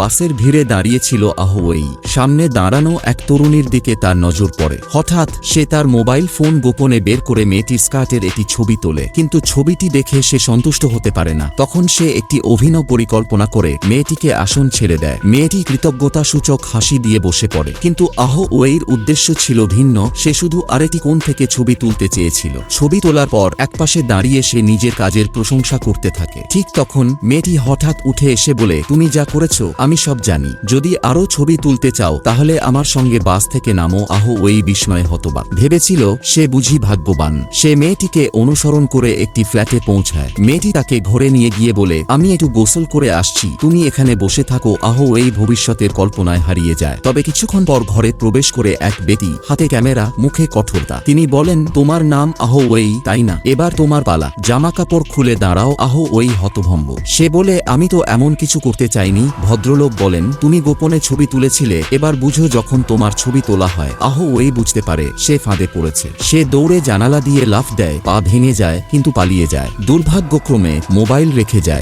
বাসের ভিড়ে দাঁড়িয়েছিল আহওয়েই সামনে দাঁড়ানো এক তরুণীর দিকে তার নজর পড়ে। হঠাৎ সে তার মোবাইল ফোন গোপনে বের করে মেয়েটির স্কার্টের একটি ছবি তোলে। কিন্তু ছবিটি দেখে সে সন্তুষ্ট হতে পারে না। তখন সে একটি অভিনব পরিকল্পনা করে মেয়েটিকে আসন ছেড়ে দেয়। মেয়েটি কৃতজ্ঞতা সূচক হাসি দিয়ে বসে পড়ে। কিন্তু আহ ওয়ের উদ্দেশ্য ছিল ভিন্ন। সে শুধু আরেকটি কোণ থেকে ছবি তুলতে চেয়েছিল। ছবি তোলার পর একপাশে দাঁড়িয়ে সে নিজের কাজের প্রশংসা করতে থাকে। ঠিক তখন মেয়েটি হঠাৎ উঠে এসে বলে, তুমি যা করেছ, আমি সব জানি। যদি আরও ছবি তুলতে চাও, তাহলে আমার সঙ্গে বাস থেকে নামো, আহ, ওই বিস্ময়ে হতবাক। ভেবেছিল, সে বুঝি ভাগ্যবান। সে মেয়েটিকে অনুসরণ করে একটি ফ্ল্যাটে পৌঁছায়। মেয়েটি তাকে ঘরে নিয়ে গিয়ে বলে, আমি একটু গোসল করে আসছি। তুমি এখানে বসে থাকো, আহ, এই ভবিষ্যতের কল্পনায় হারিয়ে যায়। তবে কিছুক্ষণ পর ঘরে প্রবেশ করে এক ব্যক্তি, হাতে ক্যামেরা, মুখে কঠোরতা তিনি বলেন, তোমার নাম আহ, ওই, তাই না? এবার তোমার পালা। জামা কাপড় খুলে দাঁড়াও, আহ, ওই হতভম্ব। সে বলে, আমি তো এমন কিছু করতে চাইনি, ভদ্রলোক বলেন, তুমি গোপনে ছবি তুলেছিলে, এবার বুঝো যখন তোমার ছবি তোলা হয়। আহ ওই বুঝতে পারে, সে ফাঁদে পড়েছে। সে দৌড়ে জানালা দিয়ে লাফ দেয়, পা ভেঙে যায়, কিন্তু পালিয়ে যায়। দুর্ভাগ্যক্রমে মোবাইল রেখে যায়।